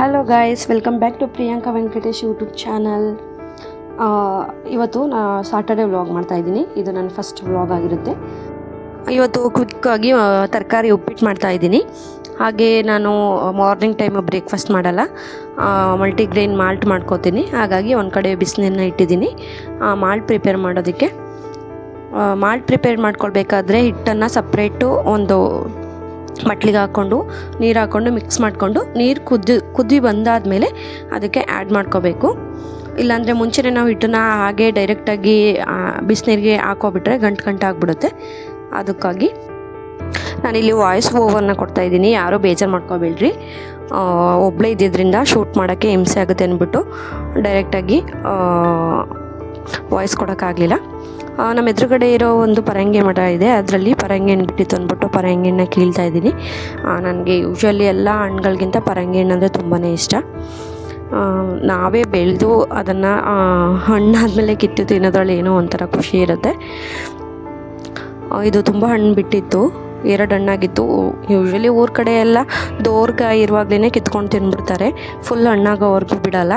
Hello guys welcome back to Priyanka Venkatesh YouTube channel ಇವತ್ತು ನಾ Saturday vlog ಮಾಡ್ತಾ ಇದ್ದೀನಿ. ಇದು ನನ್ನ ಫಸ್ಟ್ ವ್ಲಾಗ್ ಆಗಿರುತ್ತೆ. ಇವತ್ತು ಕ್ವಿಕ್ಕಾಗಿ ತರಕಾರಿ ಉಪ್ಪಿಟ್ಟು ಮಾಡ್ತಾಯಿದ್ದೀನಿ ಹಾಗೆ ನಾನು ಮಾರ್ನಿಂಗ್ ಟೈಮ್ ಬ್ರೇಕ್ಫಾಸ್ಟ್ ಮಾಡಲ್ಲ. ಮಲ್ಟಿಗ್ರೇನ್ ಮಾಲ್ಟ್ ಮಾಡ್ಕೋತೀನಿ. ಹಾಗಾಗಿ ಒಂದು ಕಡೆ ಬಿಸಿನೀರನ್ನ ಇಟ್ಟಿದ್ದೀನಿ. ಮಾಲ್ಟ್ ಪ್ರಿಪೇರ್ ಮಾಡೋದಕ್ಕೆ. ಮಾಲ್ಟ್ ಪ್ರಿಪೇರ್ ಮಾಡ್ಕೊಳ್ಬೇಕಾದ್ರೆ ಹಿಟ್ಟನ್ನು ಸಪ್ರೇಟು ಒಂದು ಮಟ್ಲಿಗೆ ಹಾಕ್ಕೊಂಡು, ನೀರು ಹಾಕ್ಕೊಂಡು ಮಿಕ್ಸ್ ಮಾಡಿಕೊಂಡು, ನೀರು ಕುದ್ದು ಕುದಿ ಬಂದಾದಮೇಲೆ ಅದಕ್ಕೆ ಆ್ಯಡ್ ಮಾಡ್ಕೋಬೇಕು. ಇಲ್ಲಾಂದರೆ ಮುಂಚೆನೇ ನಾವು ಹಿಟ್ಟನ್ನ ಹಾಗೆ ಡೈರೆಕ್ಟಾಗಿ ಬಿಸಿನೀರಿಗೆ ಹಾಕೋಬಿಟ್ರೆ ಗಂಟು ಗಂಟು ಆಗಿಬಿಡುತ್ತೆ. ಅದಕ್ಕಾಗಿ ನಾನಿಲ್ಲಿ ವಾಯ್ಸ್ ಓವರ್ನ ಕೊಡ್ತಾ ಇದ್ದೀನಿ. ಯಾರೂ ಬೇಜಾರು ಮಾಡ್ಕೋಬೇಡ್ರಿ. ಒಬ್ಬಳೇ ಇದ್ದಿದ್ದರಿಂದ ಶೂಟ್ ಮಾಡೋಕ್ಕೆ ಹಿಂಸೆ ಆಗುತ್ತೆ ಅಂದ್ಬಿಟ್ಟು ಡೈರೆಕ್ಟಾಗಿ ವಾಯ್ಸ್ ಕೊಡೋಕ್ಕಾಗಲಿಲ್ಲ. ನಮ್ಮ ಎದುರುಗಡೆ ಇರೋ ಒಂದು ಪರಂಗಿ ಮಠ ಇದೆ. ಅದರಲ್ಲಿ ಪರಂಗಿ ಹಣ್ಣು ಬಿಟ್ಟಿತ್ತು ಅಂದ್ಬಿಟ್ಟು ಪರಂಗಿ ಹಣ್ಣ ಕೀಳ್ತಾ ಇದ್ದೀನಿ. ನನಗೆ ಯೂಶ್ವಲಿ ಎಲ್ಲ ಹಣ್ಣುಗಳಿಗಿಂತ ಪರಂಗಿ ಹಣ್ಣು ಅಂದರೆ ತುಂಬಾ ಇಷ್ಟ. ನಾವೇ ಬೆಳೆದು ಅದನ್ನು ಹಣ್ಣಾದಮೇಲೆ ಕಿತ್ತು ತಿನ್ನೋದ್ರಲ್ಲಿ ಏನೋ ಒಂಥರ ಖುಷಿ ಇರುತ್ತೆ. ಇದು ತುಂಬ ಹಣ್ಣು ಬಿಟ್ಟಿತ್ತು. ಎರಡು ಹಣ್ಣಾಗಿತ್ತು. ಯೂಶ್ವಲಿ ಊರ ಕಡೆ ಎಲ್ಲ ದೋರ್ಗ ಇರುವಾಗಲೇ ಕಿತ್ಕೊಂಡು ತಿಂದ್ಬಿಡ್ತಾರೆ ಫುಲ್ ಹಣ್ಣಾಗೋವರೆಗೂ ಬಿಡಲ್ಲ.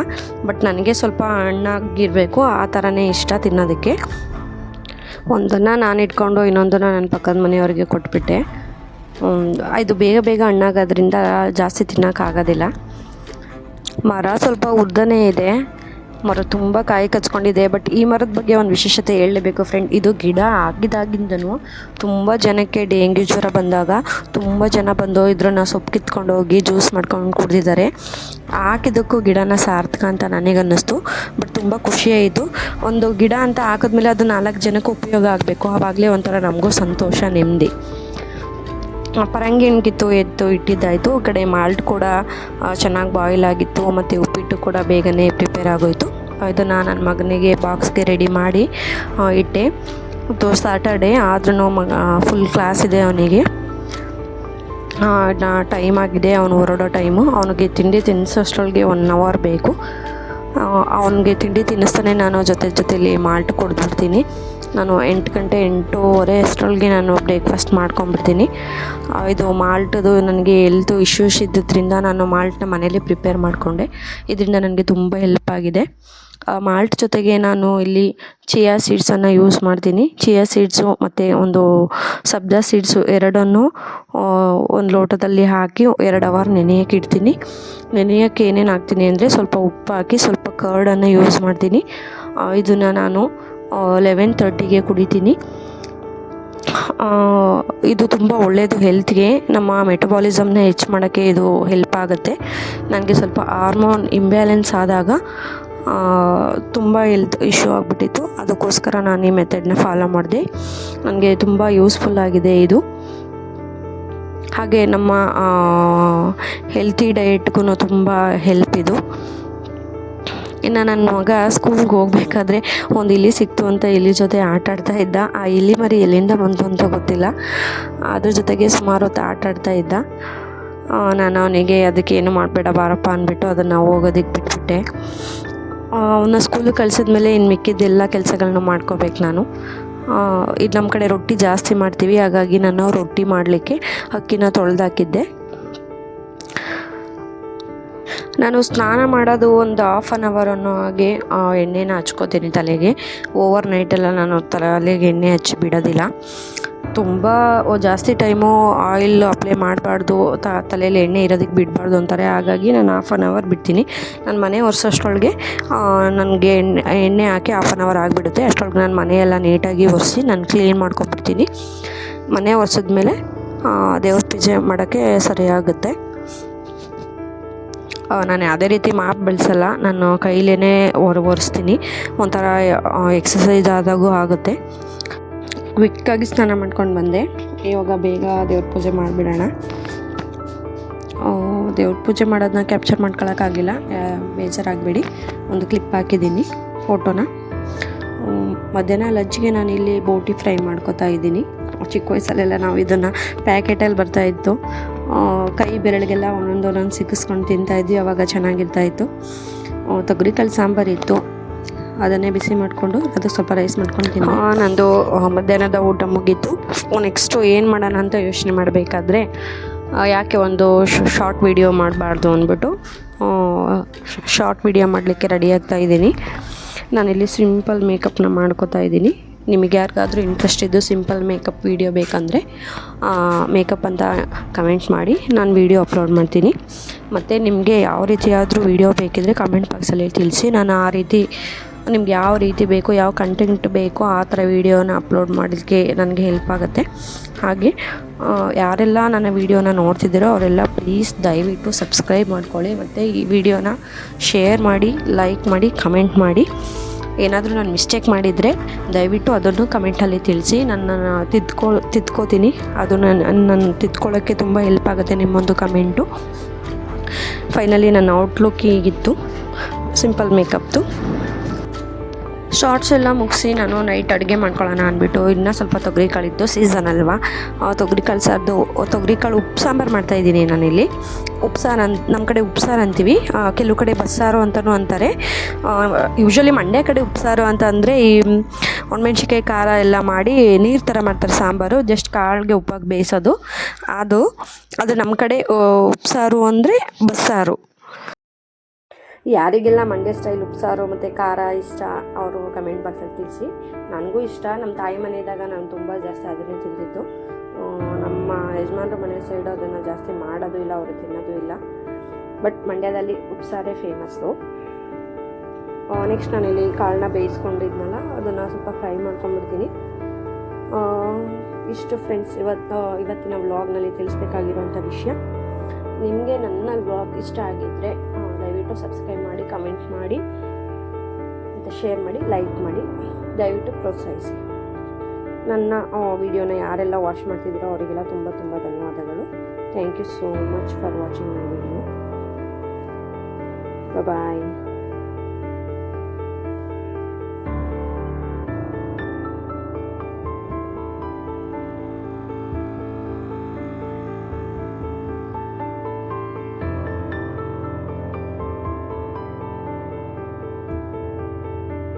ಬಟ್ ನನಗೆ ಸ್ವಲ್ಪ ಹಣ್ಣಾಗಿರಬೇಕು. ಆ ಥರನೇ ಇಷ್ಟ ತಿನ್ನೋದಕ್ಕೆ. ಒಂದನ್ನು ನಾನು ಇಟ್ಕೊಂಡು ಇನ್ನೊಂದನ್ನು ನನ್ನ ಪಕ್ಕದ ಮನೆಯವ್ರಿಗೆ ಕೊಟ್ಬಿಟ್ಟೆ. ಇದು ಬೇಗ ಬೇಗ ಹಣ್ಣಾಗೋದ್ರಿಂದ ಜಾಸ್ತಿ ತಿನ್ನೋಕ್ಕಾಗೋದಿಲ್ಲ ಮರ ಸ್ವಲ್ಪ ಉದ್ದನೇ ಇದೆ. ಮರ ತುಂಬ ಕಾಯಿ ಕಚ್ಕೊಂಡಿದೆ ಬಟ್ ಈ ಮರದ ಬಗ್ಗೆ ಒಂದು ವಿಶೇಷತೆ ಹೇಳಲೇಬೇಕು ಫ್ರೆಂಡ್ ಇದು ಗಿಡ ಆಗಿದಾಗಿಂದನು ತುಂಬ ಜನಕ್ಕೆ ಡೆಂಗ್ಯೂ ಜ್ವರ ಬಂದಾಗ ತುಂಬ ಜನ ಬಂದು ಇದ್ರನ್ನ ಸೊಪ್ಪು ಕಿತ್ಕೊಂಡು ಹೋಗಿ ಜ್ಯೂಸ್ ಮಾಡ್ಕೊಂಡು ಕುಡಿದಿದ್ದಾರೆ. ಹಾಕಿದ್ದಕ್ಕೂ ಗಿಡನ ಸಾರ್ಥಕ ಅಂತ ನನಗೆ ಅನ್ನಿಸ್ತು ಬಟ್ ತುಂಬ ಖುಷಿಯಾಯಿತು. ಒಂದು ಗಿಡ ಅಂತ ಹಾಕಿದ್ಮೇಲೆ ಅದು ನಾಲ್ಕು ಜನಕ್ಕೆ ಉಪಯೋಗ ಆಗಬೇಕು. ಆವಾಗಲೇ ಒಂಥರ ನಮಗೂ ಸಂತೋಷ, ನೆಮ್ಮದಿ. ಪರಂಗಿ ಕಿತ್ತು ಎತ್ತು ಇಟ್ಟಿದ್ದಾಯಿತು. ಈ ಕಡೆ ಮಾಲ್ಟ್ ಕೂಡ ಚೆನ್ನಾಗಿ ಬಾಯ್ಲ್ ಆಗಿತ್ತು. ಮತ್ತು ಉಪ್ಪಿಟ್ಟು ಕೂಡ ಬೇಗನೆ ಪ್ರಿಪೇರ್ ಆಗೋಯಿತು. ಇದನ್ನು ನನ್ನ ಮಗನಿಗೆ ಬಾಕ್ಸ್ಗೆ ರೆಡಿ ಮಾಡಿ ಇಟ್ಟೆ. ಮತ್ತು ಸ್ಯಾಟರ್ಡೇ ಆದ್ರೂ ಮಗ ಫುಲ್ ಕ್ಲಾಸ್ ಇದೆ ಅವನಿಗೆ. ಟೈಮ್ ಆಗಿದೆ. ಅವನು ಹೊರಡೋ ಟೈಮು ಅವನಿಗೆ ತಿಂಡಿ ತಿನ್ನಿಸೋಷ್ಟರೊಳಗೆ ಒನ್ ಅವರ್ ಬೇಕು. ಅವನಿಗೆ ತಿಂಡಿ ತಿನ್ನಿಸ್ತಾನೆ ನಾನು ಜೊತೆ ಜೊತೆಲಿ ಮಾಲ್ಟ್ ಕೊಡ್ಬಿಡ್ತೀನಿ. ನಾನು ಎಂಟು ಗಂಟೆ ಎಂಟೂವರೆ ಅಷ್ಟರೊಳಗೆ ನಾನು ಬ್ರೇಕ್ಫಾಸ್ಟ್ ಮಾಡ್ಕೊಂಬಿಡ್ತೀನಿ ಇದು ಮಾಲ್ಟದು ನನಗೆ ಹೆಲ್ತ್ ಇಶ್ಯೂಸ್ ಇದ್ದಿದ್ದರಿಂದ ನಾನು ಮಾಲ್ಟ್ನ ಮನೇಲಿ ಪ್ರಿಪೇರ್ ಮಾಡಿಕೊಂಡೆ. ಇದರಿಂದ ನನಗೆ ತುಂಬ ಹೆಲ್ಪ್ ಆಗಿದೆ. ಮಾಲ್ಟ್ ಜೊತೆಗೆ ನಾನು ಇಲ್ಲಿ ಚಿಯಾ ಸೀಡ್ಸನ್ನು ಯೂಸ್ ಮಾಡ್ತೀನಿ. ಚಿಯಾ ಸೀಡ್ಸು ಮತ್ತು ಒಂದು ಸಬ್ಜಾ ಸೀಡ್ಸು ಎರಡನ್ನು ಒಂದು ಲೋಟದಲ್ಲಿ ಹಾಕಿ ಎರಡು ಅವರ್ ನೆನೆಯೋಕೆ ಇಡ್ತೀನಿ. ನೆನೆಯೋಕ್ಕೆ ಏನೇನು ಹಾಕ್ತೀನಿ ಅಂದರೆ ಸ್ವಲ್ಪ ಉಪ್ಪು ಹಾಕಿ ಸ್ವಲ್ಪ ಕರ್ಡನ್ನು ಯೂಸ್ ಮಾಡ್ತೀನಿ. ಇದನ್ನು ನಾನು ಲೆವೆನ್ ತರ್ಟಿಗೆ ಕುಡಿತೀನಿ. ಇದು ತುಂಬ ಒಳ್ಳೆಯದು ಹೆಲ್ತ್ಗೆ ನಮ್ಮ ಮೆಟಬಾಲಿಸಮ್ನ ಹೆಚ್ಚು ಮಾಡೋಕ್ಕೆ ಇದು ಹೆಲ್ಪ್ ಆಗುತ್ತೆ. ನನಗೆ ಸ್ವಲ್ಪ ಹಾರ್ಮೋನ್ ಇಂಬ್ಯಾಲೆನ್ಸ್ ಆದಾಗ ತುಂಬ ಹೆಲ್ತ್ ಇಶ್ಯೂ ಆಗಿಬಿಟ್ಟಿತ್ತು. ಅದಕ್ಕೋಸ್ಕರ ನಾನು ಈ ಮೆಥಡ್ನ ಫಾಲೋ ಮಾಡಿದೆ. ನನಗೆ ತುಂಬ ಯೂಸ್ಫುಲ್ ಆಗಿದೆ ಇದು. ಹಾಗೆ ನಮ್ಮ ಹೆಲ್ತಿ ಡಯೆಟ್ಗೂ ತುಂಬ ಹೆಲ್ಪ್ ಇದು. ಇನ್ನು ನನ್ನ ಮಗ ಸ್ಕೂಲ್ಗೆ ಹೋಗ್ಬೇಕಾದ್ರೆ ಒಂದು ಇಲಿ ಸಿಕ್ತು ಅಂತ ಇಲಿ ಜೊತೆ ಆಟ ಆಡ್ತಾ ಇದ್ದ. ಆ ಇಲಿ ಮರಿ ಎಲ್ಲಿಂದ ಬಂತು ಅಂತ ಗೊತ್ತಿಲ್ಲ. ಅದ್ರ ಜೊತೆಗೆ ಸುಮಾರು ಹೊತ್ತು ಆಟ ಆಡ್ತಾ ಇದ್ದ. ನಾನು ಅವನಿಗೆ ಅದಕ್ಕೆ ಏನು ಮಾಡಬೇಡ ಬಾರಪ್ಪ ಅಂದ್ಬಿಟ್ಟು ಅದನ್ನು ಹೋಗೋದಕ್ಕೆ ಬಿಟ್ಬಿಟ್ಟೆ. ಅವನ್ನ ಸ್ಕೂಲಿಗೆ ಕಳಿಸಿದ್ಮೇಲೆ ಇನ್ನು ಮಿಕ್ಕಿದ್ದೆಲ್ಲ ಕೆಲಸಗಳನ್ನ ಮಾಡ್ಕೋಬೇಕು ನಾನು. ಇದು ನಮ್ಮ ಕಡೆ ರೊಟ್ಟಿ ಜಾಸ್ತಿ ಮಾಡ್ತೀವಿ. ಹಾಗಾಗಿ ನಾನು ರೊಟ್ಟಿ ಮಾಡಲಿಕ್ಕೆ ಅಕ್ಕಿನ ತೊಳೆದಾಕಿದ್ದೆ. ನಾನು ಸ್ನಾನ ಮಾಡೋದು ಒಂದು ಹಾಫ್ ಆನ್ ಅವರ್ ಅನ್ನೋ ಹಾಗೆ ಎಣ್ಣೆನ ಹಚ್ಕೋತೀನಿ ತಲೆಗೆ. ಓವರ್ ನೈಟೆಲ್ಲ ನಾನು ತಲೆಗೆ ಎಣ್ಣೆ ಹಚ್ಚಿ ಬಿಡೋದಿಲ್ಲ. ತುಂಬ ಜಾಸ್ತಿ ಟೈಮು ಆಯಿಲ್ ಅಪ್ಲೈ ಮಾಡಬಾರ್ದು, ತ ತಲೆಯಲ್ಲಿ ಎಣ್ಣೆ ಇರೋದಕ್ಕೆ ಬಿಡಬಾರ್ದು ಅಂತಾರೆ. ಹಾಗಾಗಿ ನಾನು ಹಾಫ್ ಆನ್ ಅವರ್ ಬಿಡ್ತೀನಿ. ನಾನು ಮನೆ ಒರೆಸೋಷ್ಟೊಳಗೆ ನನಗೆ ಎಣ್ಣೆ ಎಣ್ಣೆ ಹಾಕಿ ಹಾಫ್ ಆನ್ ಅವರ್ ಆಗಿಬಿಡುತ್ತೆ. ಅಷ್ಟರೊಳಗೆ ನಾನು ಮನೆಯೆಲ್ಲ ನೀಟಾಗಿ ಒರೆಸಿ ನಾನು ಕ್ಲೀನ್ ಮಾಡ್ಕೊಂಡ್ಬಿಡ್ತೀನಿ. ಮನೆ ಒರೆಸಿದ್ಮೇಲೆ ದೇವ್ರ ಪೂಜೆ ಮಾಡೋಕ್ಕೆ ಸರಿಯಾಗುತ್ತೆ. ನಾನು ಯಾವುದೇ ರೀತಿ ಮಾಪ್ ಬೆಳೆಸಲ್ಲ ನಾನು ಕೈಲೇ ಒರ ಒರೆಸ್ತೀನಿ ಒಂಥರ ಎಕ್ಸಸೈಸ್ ಆದಾಗೂ ಆಗುತ್ತೆ. ಕ್ವಿಕ್ಕಾಗಿ ಸ್ನಾನ ಮಾಡ್ಕೊಂಡು ಬಂದೆ. ಇವಾಗ ಬೇಗ ದೇವ್ರ ಪೂಜೆ ಮಾಡಿಬಿಡೋಣ. ದೇವ್ರ ಪೂಜೆ ಮಾಡೋದನ್ನ ಕ್ಯಾಪ್ಚರ್ ಮಾಡ್ಕೊಳಕ್ಕಾಗಿಲ್ಲ. ಬೇಜಾರಾಗಬೇಡಿ. ಒಂದು ಕ್ಲಿಪ್ ಹಾಕಿದ್ದೀನಿ ಫೋಟೋನ ಮಧ್ಯಾಹ್ನ ಲಂಚ್ಗೆ ನಾನು ಇಲ್ಲಿ ಬೋಟಿ ಫ್ರೈ ಮಾಡ್ಕೊತಾ ಇದ್ದೀನಿ. ಚಿಕ್ಕ ವಯಸ್ಸಲ್ಲೆಲ್ಲ ನಾವು ಇದನ್ನು ಪ್ಯಾಕೆಟಲ್ಲಿ ಬರ್ತಾಯಿತ್ತು ಕೈ ಬೆರಳಿಗೆಲ್ಲ ಒಂದೊಂದು ಒಂದೊಂದು ಸಿಕ್ಕಿಸ್ಕೊಂಡು ತಿಂತಾಯಿದ್ವಿ ಅವಾಗ ಚೆನ್ನಾಗಿರ್ತಾಯಿತ್ತು. ತೊಗರಿಕಾಳು ಸಾಂಬಾರು ಇತ್ತು. ಅದನ್ನೇ ಬಿಸಿ ಮಾಡಿಕೊಂಡು ಅದು ಸ್ವಲ್ಪ ರೈಸ್ ಮಾಡ್ಕೊಂಡು ತಿನ್ನೋ ನಂದು ಮಧ್ಯಾಹ್ನದ ಊಟ ಮುಗೀತು. ನೆಕ್ಸ್ಟು ಏನು ಮಾಡೋಣ ಅಂತ ಯೋಚನೆ ಮಾಡಬೇಕಾದ್ರೆ ಯಾಕೆ ಒಂದು ಶಾರ್ಟ್ ವಿಡಿಯೋ ಮಾಡಬಾರ್ದು ಅಂದ್ಬಿಟ್ಟು ಶಾರ್ಟ್ ವಿಡಿಯೋ ಮಾಡಲಿಕ್ಕೆ ರೆಡಿ ಆಗ್ತಾ ಇದ್ದೀನಿ. ನಾನಿಲ್ಲಿ ಸಿಂಪಲ್ ಮೇಕಪ್ನ ಮಾಡ್ಕೋತಾ ಇದ್ದೀನಿ. ನಿಮಗೆ ಯಾರಿಗಾದರೂ ಇಂಟ್ರೆಸ್ಟ್ ಇದ್ದು ಸಿಂಪಲ್ ಮೇಕಪ್ ವೀಡಿಯೋ ಬೇಕಂದರೆ ಮೇಕಪ್ ಅಂತ ಕಮೆಂಟ್ ಮಾಡಿ, ನಾನು ವೀಡಿಯೋ ಅಪ್ಲೋಡ್ ಮಾಡ್ತೀನಿ. ಮತ್ತು ನಿಮಗೆ ಯಾವ ರೀತಿಯಾದರೂ ವೀಡಿಯೋ ಬೇಕಿದ್ದರೆ ಕಮೆಂಟ್ ಬಾಕ್ಸಲ್ಲಿ ತಿಳಿಸಿ. ನಾನು ಆ ರೀತಿ, ನಿಮ್ಗೆ ಯಾವ ರೀತಿ ಬೇಕು, ಯಾವ ಕಂಟೆಂಟ್ ಬೇಕೋ, ಆ ಥರ ವೀಡಿಯೋನ ಅಪ್ಲೋಡ್ ಮಾಡಲಿಕ್ಕೆ ನನಗೆ ಹೆಲ್ಪ್ ಆಗುತ್ತೆ. ಹಾಗೆ ಯಾರೆಲ್ಲ ನನ್ನ ವೀಡಿಯೋನ ನೋಡ್ತಿದ್ದೀರೋ ಅವರೆಲ್ಲ ಪ್ಲೀಸ್ ದಯವಿಟ್ಟು ಸಬ್ಸ್ಕ್ರೈಬ್ ಮಾಡ್ಕೊಳ್ಳಿ. ಮತ್ತು ಈ ವಿಡಿಯೋನ ಶೇರ್ ಮಾಡಿ ಲೈಕ್ ಮಾಡಿ ಕಮೆಂಟ್ ಮಾಡಿ. ಏನಾದರೂ ನಾನು ಮಿಸ್ಟೇಕ್ ಮಾಡಿದರೆ ದಯವಿಟ್ಟು ಅದನ್ನು ಕಮೆಂಟಲ್ಲಿ ತಿಳಿಸಿ. ನನ್ನನ್ನು ತಿದ್ಕೊ, ತಿದ್ಕೋತೀನಿ. ಅದು ನನ್ನ ನನ್ನ ತಿದ್ಕೊಳ್ಳೋಕ್ಕೆ ತುಂಬ ಹೆಲ್ಪ್ ಆಗುತ್ತೆ ನಿಮ್ಮೊಂದು ಕಮೆಂಟು ಫೈನಲಿ ನನ್ನ ಔಟ್ಲುಕ್ ಹೀಗಿತ್ತು. ಸಿಂಪಲ್ ಮೇಕಪ್ದು ಶಾರ್ಟ್ಸ್ ಎಲ್ಲ ಮುಗಿಸಿ ನಾನು ನೈಟ್ ಅಡುಗೆ ಮಾಡ್ಕೊಳ್ಳೋಣ ಅಂದ್ಬಿಟ್ಟು ಇನ್ನೂ ಸ್ವಲ್ಪ ತೊಗರಿ ಕಾಳಿತ್ತು ಸೀಸನ್ ಅಲ್ವಾ? ತೊಗರಿ ಕಾಳು ಸಾರ್ದು, ತೊಗರಿ ಕಾಳು ಉಪ್ಪು ಸಾಂಬಾರು ಮಾಡ್ತಾಯಿದ್ದೀನಿ ನಾನಿಲ್ಲಿ. ಉಪ್ಸಾರು ಅಂತ ನಮ್ಮ ಕಡೆ ಉಪ್ಸಾರು ಅಂತೀವಿ. ಕೆಲವು ಕಡೆ ಬಸ್ಸಾರು ಅಂತಲೂ ಅಂತಾರೆ. ಯೂಶ್ವಲಿ ಮಂಡ್ಯ ಕಡೆ ಉಪ್ಸಾರು ಅಂತ ಅಂದರೆ ಈ ಒಣಮೆಣ್ಸಿಕಾಯಿ ಖಾರ ಎಲ್ಲ ಮಾಡಿ ನೀರು ಥರ ಮಾಡ್ತಾರೆ ಸಾಂಬಾರು ಜಸ್ಟ್ ಕಾಳಿಗೆ ಉಪ್ಪಾಗಿ ಬೇಯಿಸೋದು. ಅದು ಅದು ನಮ್ಮ ಕಡೆ ಉಪ್ಸಾರು ಅಂದರೆ ಬಸ್ಸಾರು. ಯಾರಿಗೆಲ್ಲ ಮಂಡ್ಯ ಸ್ಟೈಲ್ ಉಪ್ಸಾರು ಮತ್ತು ಖಾರ ಇಷ್ಟ, ಅವರು ಕಮೆಂಟ್ ಬಾಕ್ಸಲ್ಲಿ ತಿಳಿಸಿ. ನನಗೂ ಇಷ್ಟ. ನಮ್ಮ ತಾಯಿ ಮನೆ ಇದ್ದಾಗ ನಾನು ತುಂಬ ಜಾಸ್ತಿ ಅದನ್ನೇ ತಿಂದಿದ್ದು ನಮ್ಮ ಯಜಮಾನ್ರ ಮನೆ ಸೈಡು ಅದನ್ನು ಜಾಸ್ತಿ ಮಾಡೋದು ಇಲ್ಲ, ಅವರು ತಿನ್ನೋದು ಇಲ್ಲ. ಬಟ್ ಮಂಡ್ಯದಲ್ಲಿ ಉಪ್ಸಾರೇ ಫೇಮಸ್ಸು ನೆಕ್ಸ್ಟ್ ನಾನಿಲ್ಲಿ ಕಾಳನ್ನ ಬೇಯಿಸ್ಕೊಂಡಿದ್ನಲ್ಲ, ಅದನ್ನು ಸ್ವಲ್ಪ ಫ್ರೈ ಮಾಡ್ಕೊಂಡ್ಬಿಡ್ತೀನಿ. ಇಷ್ಟು ಫ್ರೆಂಡ್ಸ್ ಇವತ್ತು ಇವತ್ತಿನ ವ್ಲಾಗ್ನಲ್ಲಿ ತಿಳಿಸ್ಬೇಕಾಗಿರುವಂಥ ವಿಷಯ. ನಿಮಗೆ ನನ್ನ ವ್ಲಾಗ್ ಇಷ್ಟ ಆಗಿದ್ದರೆ ಸಬ್ಸ್ಕ್ರೈಬ್ ಮಾಡಿ ಕಮೆಂಟ್ ಮಾಡಿ, ಮತ್ತು ಶೇರ್ ಮಾಡಿ ಲೈಕ್ ಮಾಡಿ. ದಯವಿಟ್ಟು ಪ್ರೋತ್ಸಾಹಿಸಿ. ನನ್ನ ವಿಡಿಯೋನ ಯಾರೆಲ್ಲ ವಾಚ್ ಮಾಡ್ತಿದ್ದೀರೋ ಅವರಿಗೆಲ್ಲ ತುಂಬ ತುಂಬ ಧನ್ಯವಾದಗಳು. Thank you so much for watching my video bye